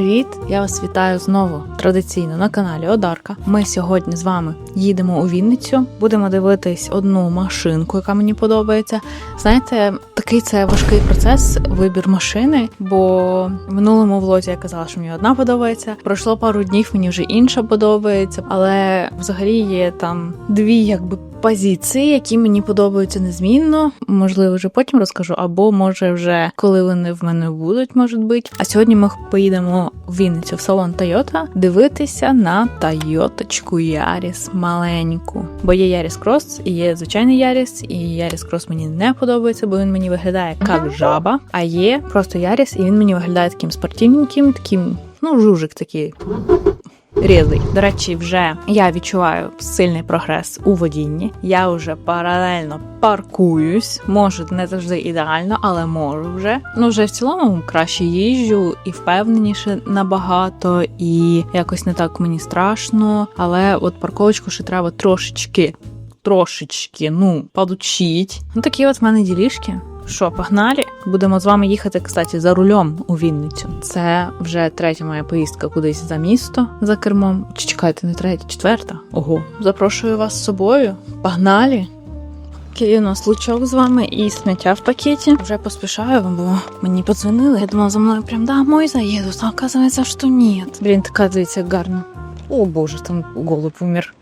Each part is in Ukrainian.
привіт! Я вас вітаю знову традиційно на каналі Одарка. Ми сьогодні з вами їдемо у Вінницю. Будемо дивитись одну машинку, яка мені подобається. Знаєте, такий це важкий процес вибір машини, бо в минулому влозі я казала, що мені одна подобається. Пройшло пару днів, мені вже інша подобається, але взагалі є там дві, якби. Позиції, які мені подобаються незмінно, можливо, вже потім розкажу, або може вже коли вони в мене будуть, можуть бути. А сьогодні ми поїдемо в Вінницю в салон Toyota дивитися на Тойоточку Яріс маленьку. Бо є Яріс Крос і є звичайний Яріс, і Яріс Крос мені не подобається, бо він мені виглядає як жаба. А є просто Яріс, і він мені виглядає таким спортивненьким, таким, ну, жужик такий. Різий. До речі, вже я відчуваю сильний прогрес у водінні. Я вже паралельно паркуюсь. Може, не завжди ідеально, але можу вже. Ну вже в цілому краще їжджу і впевненіше набагато, і якось не так мені страшно. Але от парковочку ще треба трошечки. Трошечки, ну, подучить. Ну такі от в мене ділішки. Що, погнали? Будемо з вами їхати, кстати, за рулем у Вінницю. Це вже третя моя поїздка кудись за місто за кермом. Чи чекайте, не третя, четверта? Ого. Запрошую вас з собою. Погнали! У нас лучок з вами і сміття в пакеті. Вже поспішаю, бо мені подзвонили. Я думала, за мною прям домой заїду. А оказується, що ні. Блін, така дивіться гарно. О боже, там голуб умер.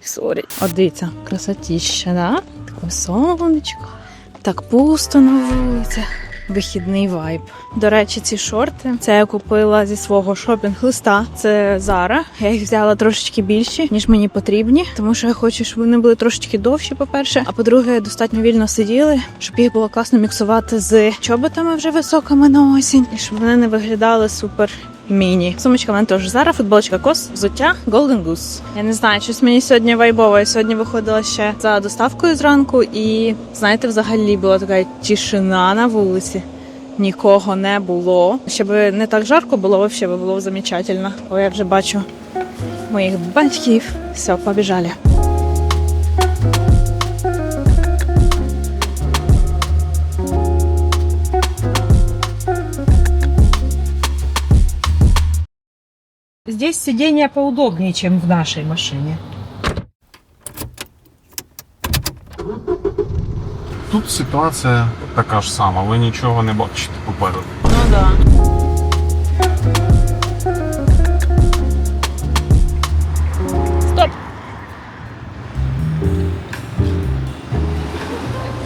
Сорі. От дивіться, красотіща, да? Таке сонечко. Так пусто на вулицях. Вихідний вайб. До речі, ці шорти це я купила зі свого шопінг-листа. Це Zara. Я їх взяла трошечки більші, ніж мені потрібні, тому що я хочу, щоб вони були трошечки довші, по-перше. А по-друге, достатньо вільно сиділи, щоб їх було класно міксувати з чоботами вже високими на осінь, і щоб вони не виглядали супер Міні. Сумочка в мене теж зараз, футболочка кос, взуття Golden Goose. Я не знаю, щось мені сьогодні вайбово. Я сьогодні виходила ще за доставкою зранку, і знаєте, взагалі була така тишина на вулиці. Нікого не було. Щоб не так жарко було, взагалі було замечательно. О, я вже бачу моїх батьків. Все, побіжали. Здесь сиденье поудобнее, чем в нашей машине. Тут ситуація така ж сама, ви нічого не бачите попереду. Ну да.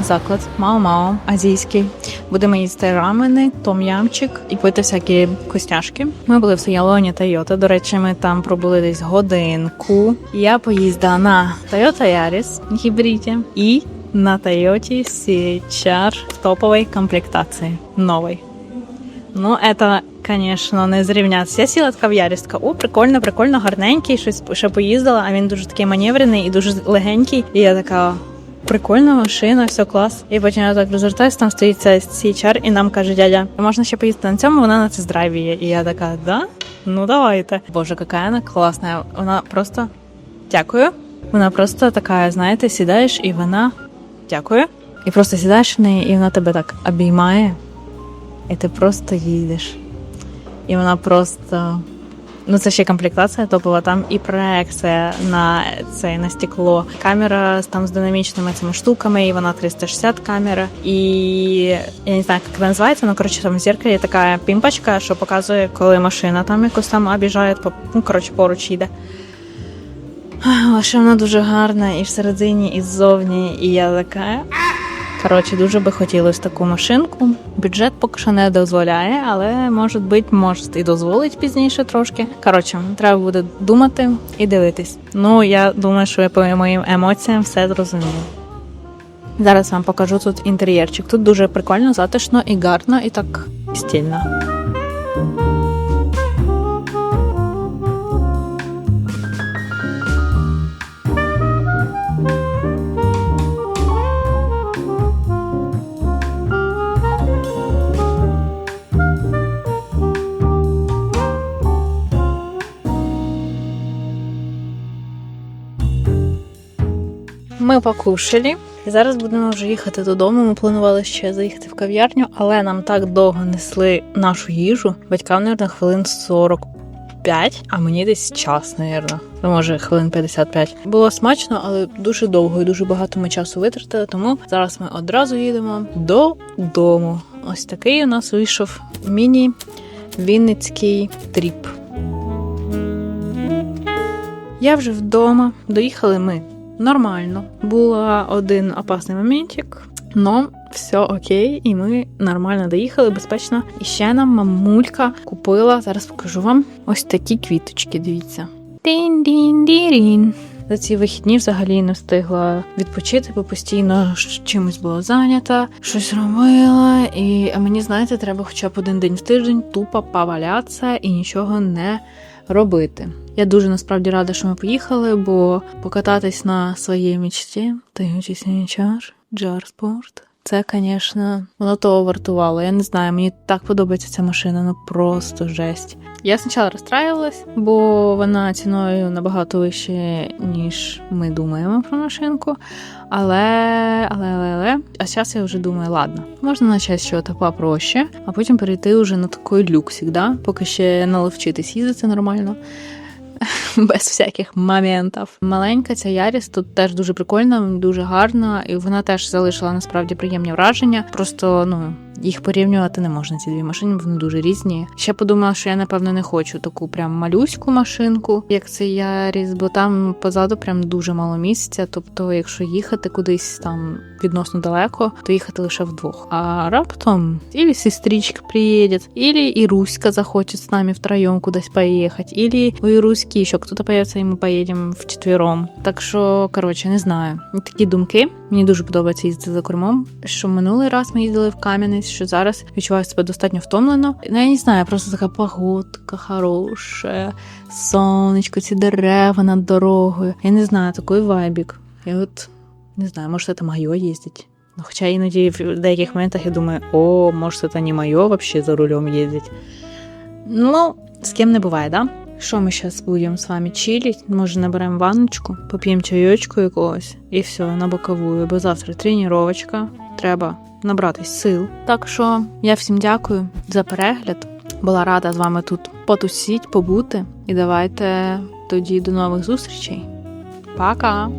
Заклад мао-мао, азійський. Будемо їсти рамени, том'ямчик і пити всякі костяшки. Ми були в салоні Toyota. До речі, ми там пробули десь годинку. Я поїздила на Toyota Yaris гібриді і на Toyota CHR в топовій комплектації. Новий. Ну, это, конечно, не зрівнятися. Я сіла така в Яріс, така, о, прикольно, прикольно, гарненький, щось ще поїздила, а він дуже такий маневрений і дуже легенький. І я така. Прикольна машина, все клас. І потім я так розвертаюсь, там стоїть цей CHR, і нам каже дядя, можна ще поїздити на цьому, вона на це драйві є. І я така, да? Ну давайте. Боже, яка вона класна. Вона просто дякую. Вона просто така, знаєте, сідаєш і вона дякую. І просто сідаєш в неї, і вона тебе так обіймає, і ти просто їдеш. І вона просто. Ну, це ще комплектація топова, там і проекція на це на стекло. Камера там з динамічними цими штуками, і вона 360 камера. І я не знаю, як вона називається, але коротше там в зеркалі така пімпочка, що показує, коли машина там якось там обіжає, ну коротше поруч їде. А ще вона дуже гарна і всередині, і ззовні, і я така. Коротше, дуже би хотілося таку машинку. Бюджет поки що не дозволяє, але може бути, може і дозволить пізніше трошки. Коротше, треба буде думати і дивитись. Ну, я думаю, що я по моїм емоціям все зрозумію. Зараз вам покажу тут інтер'єрчик. Тут дуже прикольно, затишно і гарно, і так стільно. Покушали. І зараз будемо вже їхати додому. Ми планували ще заїхати в кав'ярню, але нам так довго несли нашу їжу. Батькам, мабуть, хвилин 45, а мені десь час, мабуть. Ну, може, хвилин 55. Було смачно, але дуже довго і дуже багато ми часу витратили. Тому зараз ми одразу їдемо додому. Ось такий у нас вийшов міні Вінницький тріп. Я вже вдома. Доїхали ми нормально. Була один опасний моментик, но все окей, і ми нормально доїхали, безпечно. І ще нам мамулька купила. Зараз покажу вам ось такі квіточки. Дивіться. Тін-дін-дірін. За ці вихідні взагалі не встигла відпочити, бо постійно чимось була зайнята, щось робила. І мені, знаєте, треба хоча б один день в тиждень тупо повалятися і нічого не робити. Я дуже насправді рада, що ми поїхали, бо покататись на своїй мічці, таючись чар, джар спорт. Це, звісно, воно того вартувало. Я не знаю, мені так подобається ця машина, ну просто жесть. Я спочатку розстраювалась, бо вона ціною набагато вище, ніж ми думаємо про машинку. Але, але, але, але. А зараз я вже думаю, ладно, можна почати чого попроще, а потім перейти вже на такий люксик, да? поки ще наловчитись їздити нормально. Без всяких моментів. Маленька ця Яріс тут теж дуже прикольна, дуже гарна, і вона теж залишила насправді приємні враження. Просто ну їх порівнювати не можна. Ці дві машини вони дуже різні. Ще подумала, що я напевно не хочу таку прям малюську машинку, як це Яріс, бо там позаду прям дуже мало місця. Тобто, якщо їхати кудись там відносно далеко, то їхати лише вдвох. А раптом или сестричка приїде, или і Руська захоче з нами втроєм кудись поїхати, или у Іруськи ще хтось появиться, і ми поїдемо вчетвером. Так що, коротше, не знаю. Такі думки. Мені дуже подобається їздити за кермом. Що минулий раз ми їздили в Кам'янець, що зараз відчуваю себе достатньо втомлено. Ну, я не знаю, просто така погодка хороша, сонечко, ці дерева над дорогою. Я не знаю, такий вайбік. Я от не знаю, може, це моє їздить. Ну, хоча іноді в деяких моментах я думаю, о, може, це не моє вообще за рулем їздить. Ну, з ким не буває, да? Що ми зараз будемо з вами чилить? Може, наберемо ванночку, поп'ємо чайочку якогось і все, на боковую, бо завтра тренувачка. Треба набратись сил. Так що я всім дякую за перегляд. Була рада з вами тут потусіть, побути. І давайте тоді до нових зустрічей. Пока!